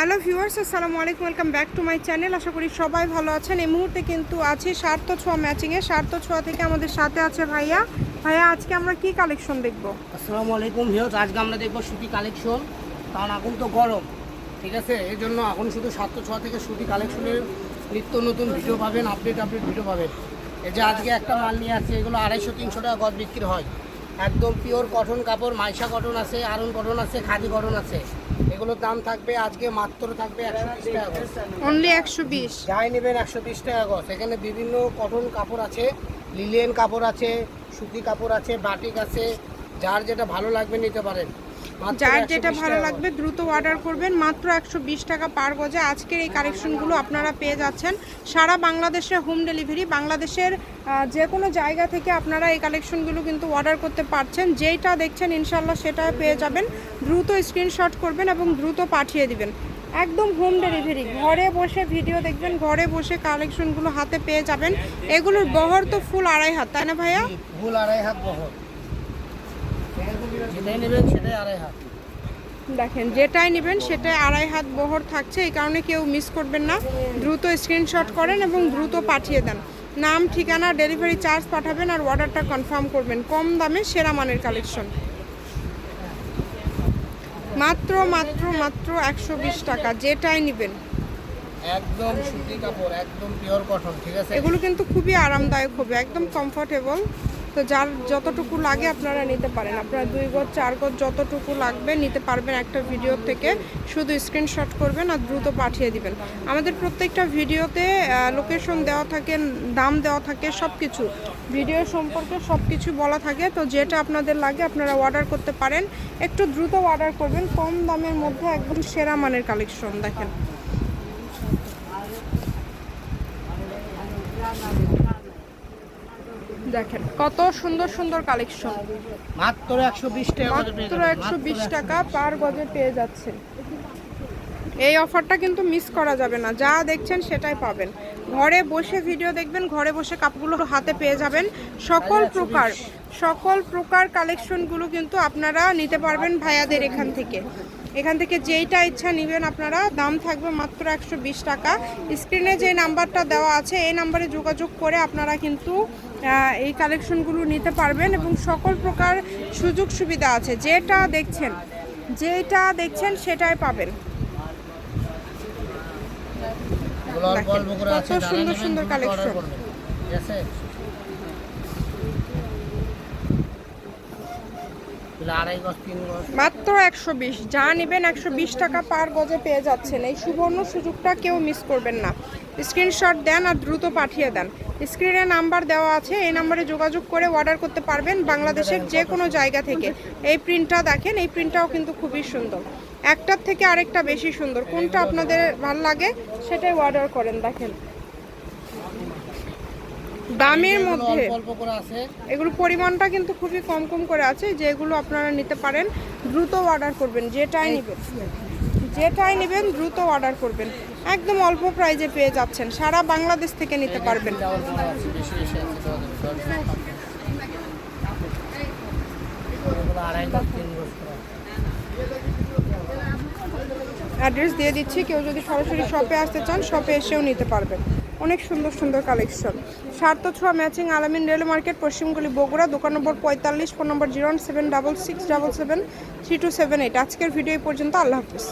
Hello viewers, আসসালামু আলাইকুম, welcome back to my channel. আশা করি সবাই ভালো আছেন। এই মুহূর্তে কিন্তু আছি সার্থ ছোঁয়া ম্যাচিংয়ে সার্থ ছোঁয়া থেকে আমাদের সাথে আছে ভাইয়া। ভাইয়া, আজকে আমরা কি কালেকশন দেখব? আসসালামু আলাইকুম ভিউজ আজকে আমরা দেখব সুতি কালেকশন। কারণ এখন তো গরম, ঠিক আছে? এর জন্য এখন শুধু সার্থ ছ থেকে সুতি কালেকশনের নিত্য নতুন ভিডিও পাবেন, আপডেট আপডেট ভিডিও পাবেন। এই যে আজকে একটা মাল নিয়ে আসছে, এগুলো আড়াইশো, তিনশো টাকা গজ বিক্রি হয়। একদম পিওর কটন কাপড় মাইশা কটন আছে আরুন কটন আছে খাদি কটন আছে। এগুলোর দাম থাকবে আজকে মাত্র থাকবে একশো বিশ টাকা গজ অনলি একশো বিশ? যাই নেবেন একশো বিশ টাকা গজ এখানে বিভিন্ন কটন কাপড় আছে লিলেন কাপড় আছে সুতি কাপড় আছে বাটিক আছে যার যেটা ভালো লাগবে নিতে পারেন। যার যেটা ভালো লাগবে দ্রুত অর্ডার করবেন। মাত্র একশো বিশ টাকা পার গজে আজকের এই কালেকশনগুলো আপনারা পেয়ে যাচ্ছেন। সারা বাংলাদেশে হোম ডেলিভারি বাংলাদেশের যে কোনো জায়গা থেকে আপনারা এই কালেকশনগুলো কিন্তু অর্ডার করতে পারছেন। যেইটা দেখছেন ইনশাল্লাহ সেটা পেয়ে যাবেন। দ্রুত স্ক্রিনশট করবেন এবং দ্রুত পাঠিয়ে দিবেন। একদম হোম ডেলিভারি ঘরে বসে ভিডিও দেখবেন ঘরে বসে কালেকশনগুলো হাতে পেয়ে যাবেন। এগুলোর বহর তো ফুল আড়াই হাত তাই না ভাইয়া? ভুল আড়াই হাত বহর যেটাই নেবেন সেটাই আড়াই হাত। দেখেন যেটাই নেবেন সেটাই আড়াই হাত বহর থাকছে এই কারণে কেউ মিস করবেন না। দ্রুত স্ক্রিনশট করেন এবং দ্রুত পাঠিয়ে দেন। নাম ঠিকানা ডেলিভারি চার্জ পাঠাবেন আর অর্ডারটা কনফার্ম করবেন। কম দামে সেরা মানের কালেকশন মাত্র মাত্র মাত্র একশো বিশ টাকা যেটাই নেবেন। একদম সুতি কাপড় একদম পিওর কটন ঠিক আছে? এগুলো কিন্তু খুবই আরামদায়ক হবে একদম কমফোর্টেবল তো যার যতটুকু লাগে আপনারা নিতে পারেন। আপনারা দুই গজ, চার গজ যতটুকু লাগবে নিতে পারবেন একটা ভিডিও থেকে। শুধু স্ক্রিনশট করবেন আর দ্রুত পাঠিয়ে দিবেন। আমাদের প্রত্যেকটা ভিডিওতে লোকেশন দেওয়া থাকে, দাম দেওয়া থাকে সব কিছু ভিডিও সম্পর্কে সব কিছু বলা থাকে। তো যেটা আপনাদের লাগে আপনারা অর্ডার করতে পারেন। একটু দ্রুত অর্ডার করবেন। কম দামের মধ্যে একদম সেরা মানের কালেকশন দেখেন। দেখেন কত সুন্দর সুন্দর কালেকশন মাত্র একশো বিশ টাকা মাত্র একশো বিশ টাকা পার গজে পেয়ে যাচ্ছেন। এই অফারটা কিন্তু মিস করা যাবে না। যা দেখছেন সেটাই পাবেন। ঘরে বসে ভিডিও দেখবেন ঘরে বসে কাপগুলো হাতে পেয়ে যাবেন। সকল প্রকার সকল প্রকার কালেকশনগুলো কিন্তু আপনারা নিতে পারবেন ভাইয়াদের এখান থেকে। এখান থেকে যেইটা ইচ্ছা নেবেন আপনারা দাম থাকবে মাত্র একশো বিশ টাকা। স্ক্রিনে যে নাম্বারটা দেওয়া আছে এই নাম্বারে যোগাযোগ করে আপনারা কিন্তু এই কালেকশনগুলো নিতে পারবেন এবং সকল প্রকার সুযোগ সুবিধা আছে। যেটা দেখছেন যেটা দেখছেন সেটাই পাবেন। কত সুন্দর সুন্দর গজ মাত্র একশো বিশ। যা নেবেন একশো বিশ টাকা পার গজে পেয়ে যাচ্ছেন। এই সুবর্ণ সুযোগটা কেউ মিস করবেন না। স্ক্রিনশট দেন আর দ্রুত পাঠিয়ে দেন। স্ক্রিনে নাম্বার দেওয়া আছে এই নাম্বারে যোগাযোগ করে অর্ডার করতে পারবেন বাংলাদেশের যে কোনো জায়গা থেকে। এই প্রিন্টটা দেখেন এই প্রিন্টটাও কিন্তু খুবই সুন্দর। একটার থেকে আরেকটা বেশি সুন্দর। কোনটা আপনাদের ভালো লাগে? সেটাই অর্ডার করেন দেখেন। দামের মধ্যে। অল্প অল্প করে আছে। এগুলো পরিমাণটা কিন্তু খুবই কম কম করে আছে যেগুলো আপনারা নিতে পারেন দ্রুত অর্ডার করবেন যেটাই নেবেন। যেটাই নেবেন দ্রুত অর্ডার করবেন। একদম অল্প প্রাইজে পেয়ে যাচ্ছেন। সারা বাংলাদেশ থেকে নিতে পারবেন। অ্যাড্রেস দিয়ে দিচ্ছি। কেউ যদি সরাসরি শপে আসতে চান শপে এসেও নিতে পারবেন। অনেক সুন্দর সুন্দর কালেকশন সার্থ ছোঁয়া ম্যাচিং আলামিন রেল মার্কেট পশ্চিমগুলি বগুড়া, দোকান নম্বর পঁয়তাল্লিশ, phone number zero seven double six double seven three two seven eight. আজকের ভিডিও পর্যন্ত, আল্লাহ হাফিজ।